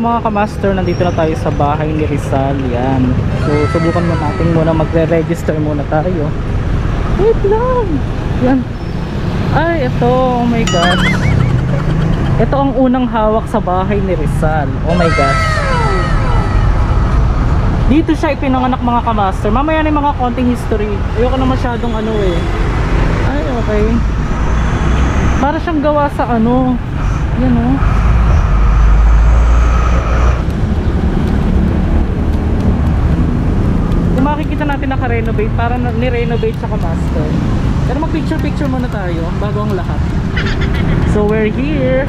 Mga kamaster, nandito na tayo sa bahay ni Rizal. Yan. So subukan mo natin muna magre-register muna tayo. Wait lang. Yan. Ay, ito. Oh my gosh. Ito ang unang hawak sa bahay ni Rizal. Oh my gosh. Dito siya ipinanganak mga kamaster. Mamaya na yung mga konting history. Ayoko na masyadong ano eh. Ay, okay. Para siyang gawa sa ano. Yan oh. Makikita natin naka-renovate, para ni-renovate siya kamaster. Pero mag-picture-picture muna tayo bago ang lahat. So we're here.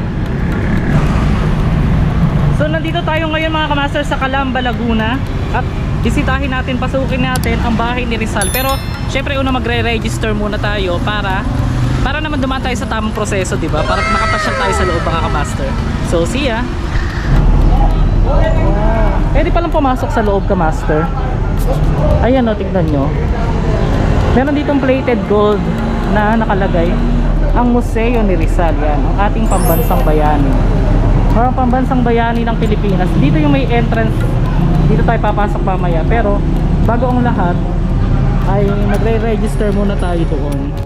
So nandito tayo ngayon mga kamaster sa Calamba, Laguna at bisitahin natin, pasukin natin ang bahay ni Rizal. Pero syempre una magre-register muna tayo para para naman dumaan tayo sa tamang proseso, 'di ba? Para makapasyal tayo sa loob mga kamaster. So see ya. Pwede palang pumasok sa loob ka master. Ayan o, tignan nyo. Meron ditong plated gold na nakalagay ang museo ni Rizal yan, ang ating pambansang bayani. Or ang pambansang bayani ng Pilipinas. Dito yung may entrance. Dito tayo papasok mamaya. Pero bago ang lahat ay magre-register muna tayo doon.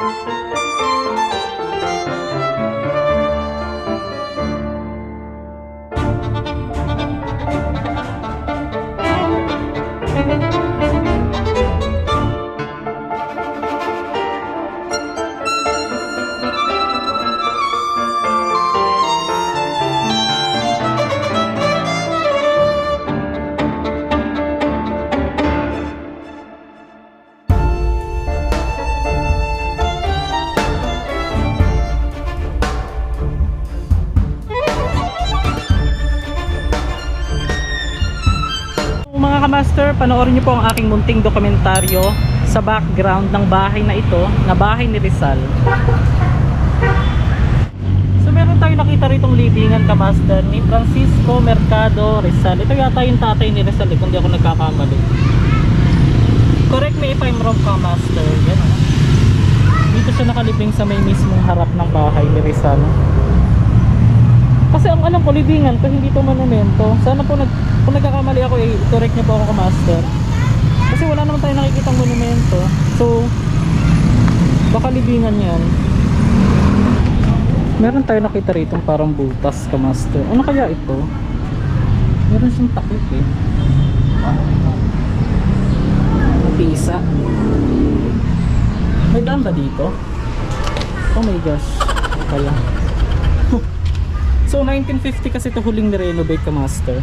Mga kamaster, panoorin niyo po ang aking munting dokumentaryo sa background ng bahay na ito, na bahay ni Rizal. So meron tayo nakita ritong libingan kamaster ni Francisco Mercado Rizal. Ito yata yung tatay ni Rizal eh, kung di ako nagkakamali. Correct me if I'm wrong kamaster. Yan oh. Dito siya nakalibing sa may mismong harap ng bahay ni Rizal. Kasi ang alam ko, libingan ko, hindi to monumento. Sana po, nag, kung nagkakamali ako, eh, correct niyo po ako master. Kasi wala naman tayo nakikitang monumento. So, baka libingan yan. Meron tayo nakita rito parang butas ka master. Ano kaya ito? Meron siyang takip eh. Pisa. May daan ba dito? Oh my gosh. Wala. So 1950 kasi ito huling ni-renovate ka master.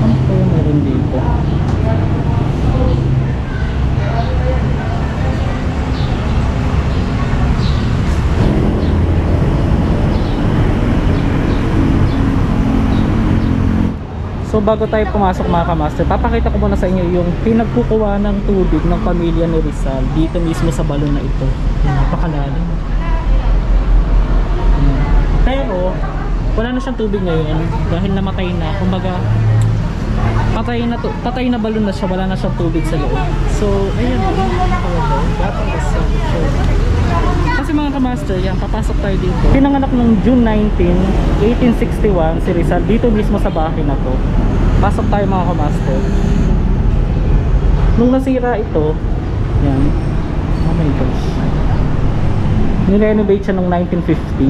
Ano pa yung meron dito? So bago tayo pumasok mga kamaster, papakita ko muna sa inyo yung pinagkukuha ng tubig ng pamilya ni Rizal dito mismo sa balon na ito. Napakalalim. Yan. Pero, wala na siyang tubig ngayon dahil namatay na. Kumbaga, patay na, to, patay na balon na siya, wala na siyang tubig sa loob. So, ayun. Gatong Rizal. Kasi mga kamaster, yan, papasok tayo dito. Pinanganak nung June 19, 1861 si Rizal dito mismo sa bahay na to. Pasok tayo mga kamaster. Nung nasira ito, yan. Oh my gosh. Nirenovate siya nung 1950.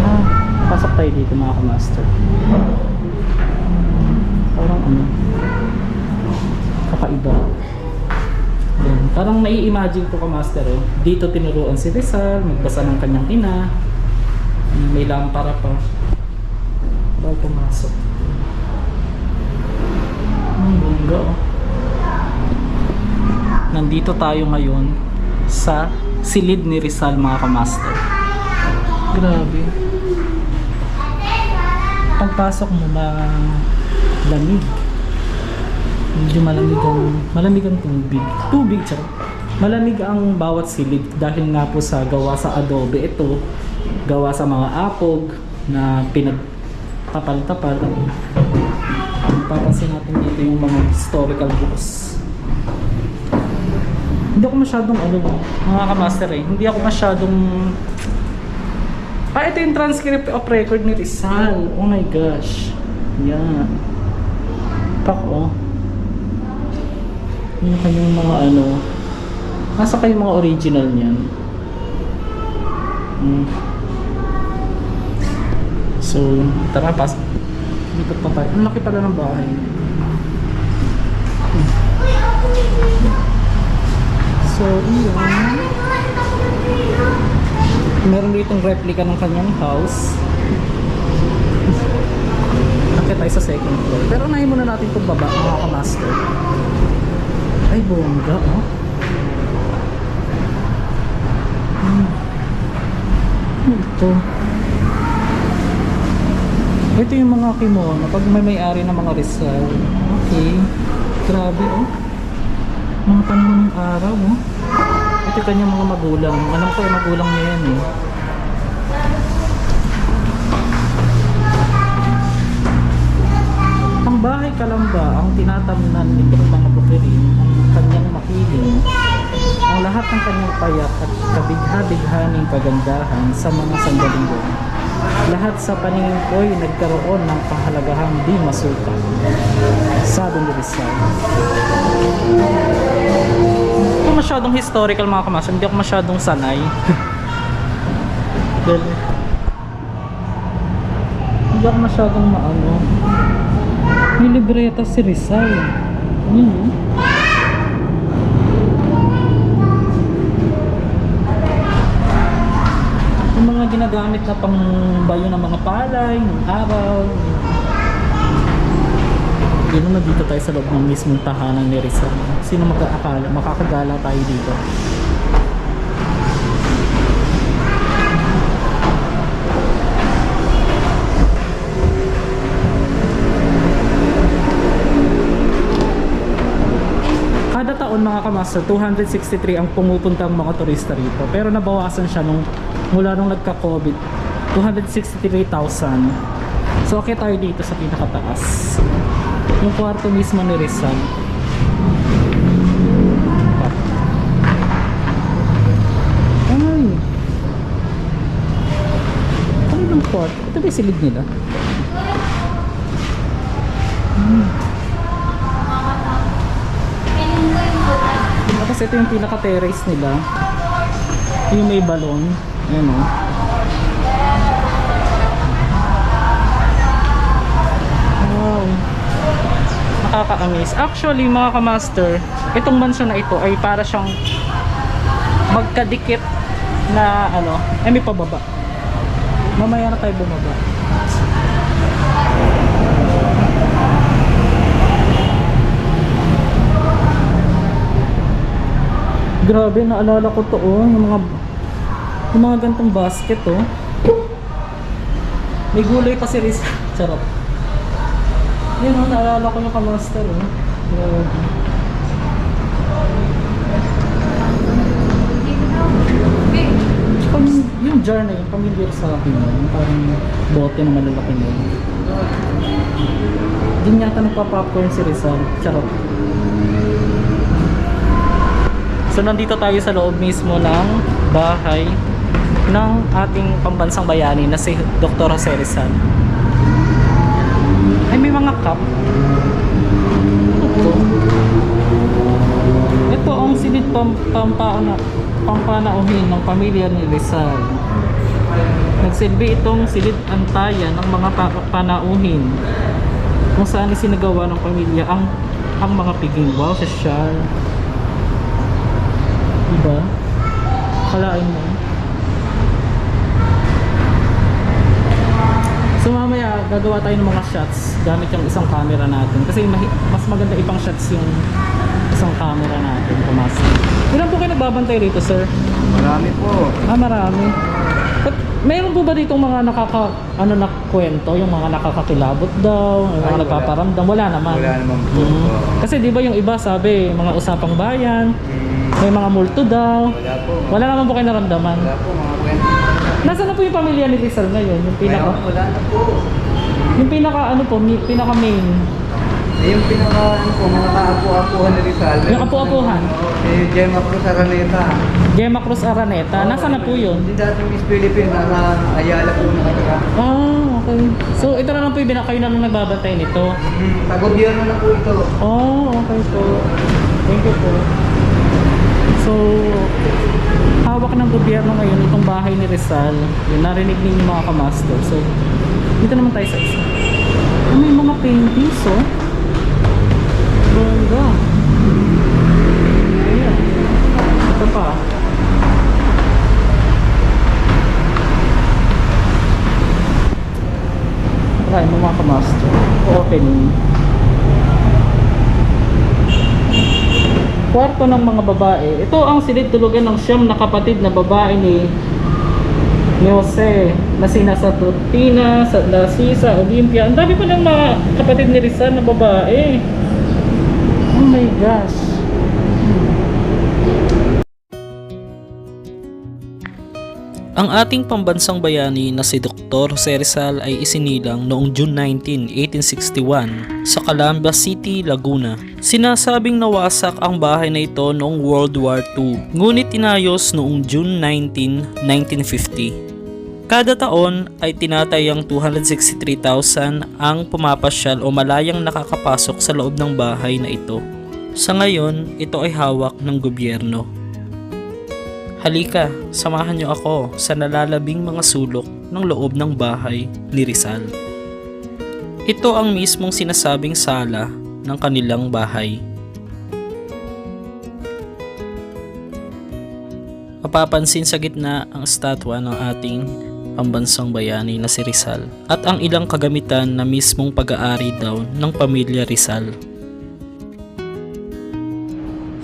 Ah, pasok tayo dito mga kamaster. Parang ano, kakaiba. Yan. Parang nai-imagine ko ka master oh. Dito tinuruan si Rizal, magbasa ng kanyang ina. Ano, May lampara pa. Bago pumasok. Ang bongga oh. Nandito tayo ngayon sa silid ni Rizal mga kamaster. Grabe. Pagpasok mo na lamig. Medyo malamig ang, malamig ang tubig. Tubig, charot. Malamig ang bawat silid dahil nga po sa gawa sa adobe ito, gawa sa mga apog na pinagtapal-tapal. Papansin natin dito yung mga historical books. Hindi ako masyadong ano, mga kamaster eh, hindi ako masyadong Ah, ito yung transcript of record ni Rizal. Oh my gosh. Yan. Pak, oh. Yung kanyang mga ano. Nasa kayo mga original niyan. Hmm. So, tara, pas. Dito pa tayo. Ang laki pala ng bahay. So, iyon. Meron ditong replica ng kanyang house. Akit tayo sa second floor. Pero unahin muna natin itong baba, mga kamaster. Ay, bongga, oh. Hmm. Ano ito? Ito yung mga kimono. Pag may may-ari ng mga Rizal. Okay. Grabe, oh. Mga panahon ng araw, oh. Ito kanyang mga magulang. Alam ko yung magulang niya yan, eh. Ang bahay kalamba, ang tinatamnan nitong mga bukirin, makiling, ang lahat ng kanyang payak at kabigha-bighaning kagandahan sa mga sandaling. Lahat sa paningin ko'y nagkaroon ng kahalagahang di masukat. Sabi ni Rizal. Ako masyadong historical mga kamasan, hindi ako masyadong sanay. Dahil, hindi ako masyadong maano. May libreta si Rizal. Hmm. Ginagamit na pang bayo ng mga palay, ng araw. Yun na dito tayo sa loob ng mismong tahanan ni Rizal. Sino mag-aakala? Makakagala tayo dito. Kada mga kamaster, 263 ang pumupuntang mga turista rito. Pero nabawasan siya nung mula nung nagka-COVID. 263,000. So okay tayo dito sa pinakataas. Yung kwarto mismo ni Rizal. Ay! Ano yung kwarto? Ito ba yung silid nila? Tapos ito yung pinaka-terrace nila. Yung may balon. Ayan o. Wow. Nakaka-amaze. Actually, mga kamaster, itong mansion na ito ay para siyang magkadikit na ano, eh may pababa. Mamaya na tayo bumaba. Grabe, naalala ko to oh, yung mga yung mga gantong basket oh. May gulay pa si Riz. Charot. Yun oh, naalala ko yung kamaster oh. Grabe. Yung, jar na yun, familiar sa akin yun. Yung parang bote na malalaki na yun. Diyan yata nagpa-popcorn si Rizal. Charot. So nandito tayo sa loob mismo ng bahay ng ating pambansang bayani na si Dr. Jose Rizal. Ay may mga cup. Ito. Ito ang silid pam pampana pampanauhin ng pamilya ni Rizal. Nagsilbi itong silid antayan ng mga pa- panauhin kung saan isinagawa ng pamilya ang ang mga piging. Wow, social. Diba? Kalain mo. So mamaya gagawa tayo ng mga shots gamit yung isang camera natin kasi mas maganda ipang shots yung isang camera natin Tomas. Ilan po kayo nagbabantay rito sir? Marami po. Ah marami. But, mayroon po ba ditong mga nakaka ano na kwento, yung mga nakakakilabot daw, yung mga Ay, wala. nagpaparamdam, wala naman. Wala naman po. Mm. Oo. Kasi di ba yung iba sabi, mga usapang bayan, Mm, May mga multo daw. Wala po. Wala naman po kayo naramdaman. Wala po mga kwento. Nasaan na po yung pamilya ni Rizal ngayon? Yung pinaka, Ngayon, wala na po. yung pinaka ano po, mi- pinaka main. Eh, yung pinaka, ano po, mga kaapu-apuhan ni Rizal. Yung apu-apuhan? Oo, Si Gemma Cruz Araneta. Gemma Cruz Araneta. Nasaan na po yun? Si dati Miss Philippines, nasa Ayala po nakatira. Ah, okay. So, ito na lang po yung bina- kayo na lang nagbabantay nito. Hmm, Tagobyerno na po ito. Oh, okay po. Thank you po. So, hawak ng gobyerno ngayon itong bahay ni Rizal. Yung narinig ninyo mga kamaster. So, dito naman tayo sa isa. May mga paintings, oh. Bongga. Ayan. Ito pa. Try mo mga kamaster. Opening. Kwarto ng mga babae. Ito ang silid tulugan ng siyam na kapatid na babae ni Jose na sina sa Tutina, sa Lasisa, Olympia. Ang dami pa ng mga kapatid ni Rizal na babae. Oh my gosh. Ang ating pambansang bayani na si Dr. Jose Rizal ay isinilang noong June 19, 1861 sa Calamba City, Laguna. Sinasabing nawasak ang bahay na ito noong World War II, ngunit tinayos noong June 19, 1950. Kada taon ay tinatayang 263,000 ang pumapasyal o malayang nakakapasok sa loob ng bahay na ito. Sa ngayon, ito ay hawak ng gobyerno. Halika, samahan niyo ako sa nalalabing mga sulok ng loob ng bahay ni Rizal. Ito ang mismong sinasabing sala ng kanilang bahay. Mapapansin sa gitna ang estatwa ng ating pambansang bayani na si Rizal at ang ilang kagamitan na mismong pag-aari daw ng pamilya Rizal.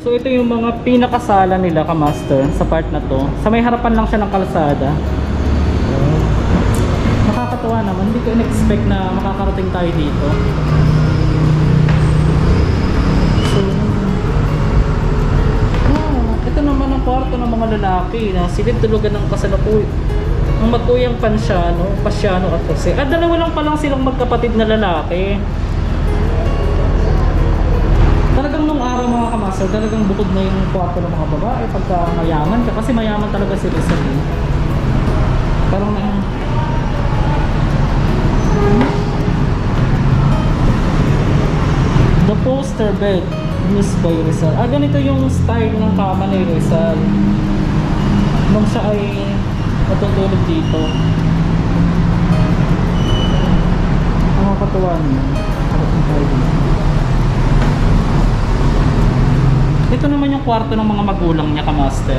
So ito yung mga pinakasala nila ka master sa part na to. Sa may harapan lang siya ng kalsada. Nakakatuwa naman. Hindi ko in-expect na makakarating tayo dito. So, ah, ito naman ang kwarto ng mga lalaki na silid tulugan ng kasalukuy. Ang magkuyang pansyano, pasyano at Jose. At dalawa lang pa lang silang magkapatid na lalaki. Kamaster, talagang bukod na yung kwarto ng mga babae pagka mayaman ka. Kasi mayaman talaga si Rizal eh. Parang na... The poster bed used by Rizal. Ah, ganito yung style ng kama ni Rizal. Nung siya ay natutulog dito. Nakakatuwa niya. Nakakatuwa tayo dito. Ito naman yung kwarto ng mga magulang niya, ka-master.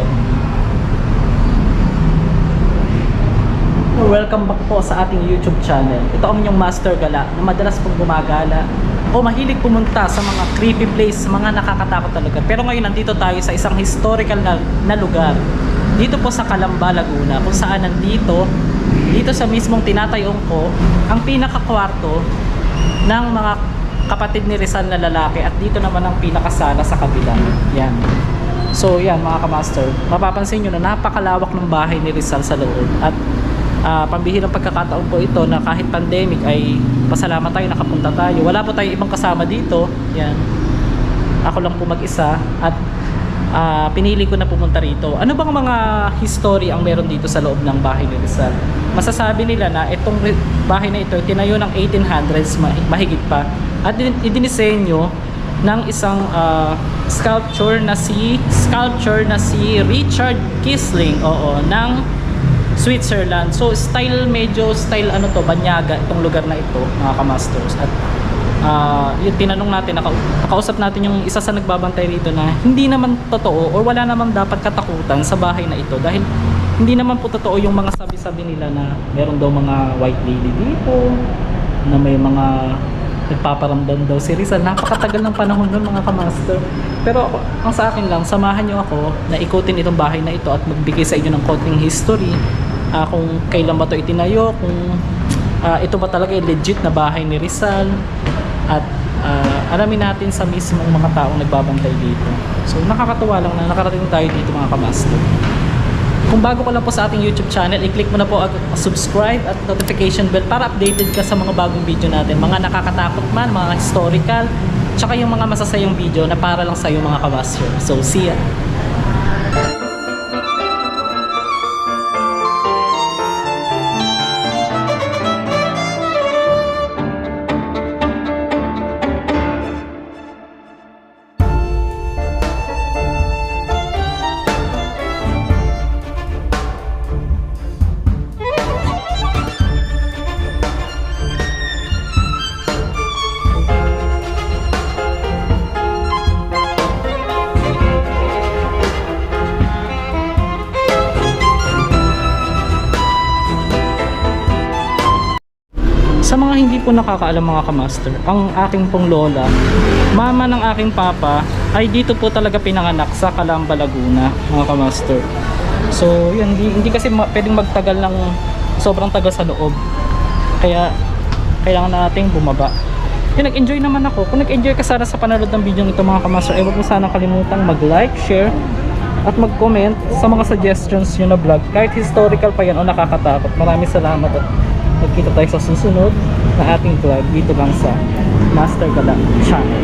Welcome back po sa ating YouTube channel. Ito ang inyong Master Gala na madalas pong gumagala o mahilig pumunta sa mga creepy place, mga nakakatakot na lugar. Pero ngayon nandito tayo sa isang historical na, na lugar. Dito po sa Calamba, Laguna, kung saan nandito, dito sa mismong tinatayong ko, ang pinakakwarto ng mga kapatid ni Rizal na lalaki at dito naman ang pinakasala sa kabila. Yan. So yan mga kamaster, mapapansin nyo na napakalawak ng bahay ni Rizal sa loob at ah, pambihirang pagkakataon po ito na kahit pandemic ay pasalamat tayo nakapunta tayo. Wala po tayong ibang kasama dito. Yan. Ako lang po mag-isa at ah, pinili ko na pumunta rito. Ano bang mga history ang meron dito sa loob ng bahay ni Rizal? Masasabi nila na itong bahay na ito tinayo ng 1800s ma- mahigit pa at din- idinisenyo ng isang ah, sculpture na si sculpture na si Richard Kisling oo ng Switzerland. So style medyo style ano to banyaga itong lugar na ito mga kamasters at ah yung tinanong natin naka, nakausap natin yung isa sa nagbabantay rito na hindi naman totoo or wala naman dapat katakutan sa bahay na ito dahil hindi naman po totoo yung mga sabi-sabi nila na meron daw mga white lady dito na may mga nagpaparamdam daw si Rizal. Napakatagal ng panahon nun mga kamaster. Pero ang sa akin lang, samahan nyo ako na ikutin itong bahay na ito at magbigay sa inyo ng konting history. Ah, kung kailan ba ito itinayo, kung ah, ito ba talaga yung legit na bahay ni Rizal. At ah, alamin natin sa mismong mga taong nagbabantay dito. So nakakatuwa lang na nakarating tayo dito mga kamaster. Kung bago ka lang po sa ating YouTube channel, i-click mo na po ang subscribe at notification bell para updated ka sa mga bagong video natin. Mga nakakatakot man, mga historical, tsaka yung mga masasayang video na para lang sa iyo mga kamaster. So see ya! Po nakakaalam mga kamaster, ang aking pong lola, mama ng aking papa, ay dito po talaga pinanganak sa Calamba, Laguna, mga kamaster. So, yun, hindi, hindi kasi ma- pwedeng magtagal ng sobrang tagal sa loob. Kaya, kailangan nating bumaba. Yun, nag-enjoy naman ako. Kung nag-enjoy ka sana sa panonood ng video nito mga kamaster, ay huwag mo sana kalimutang mag-like, share, at mag-comment sa mga suggestions nyo na vlog. Kahit historical pa yan o nakakatakot. Maraming salamat at magkita tayo sa susunod na ating vlog dito lang sa Master Gala Channel.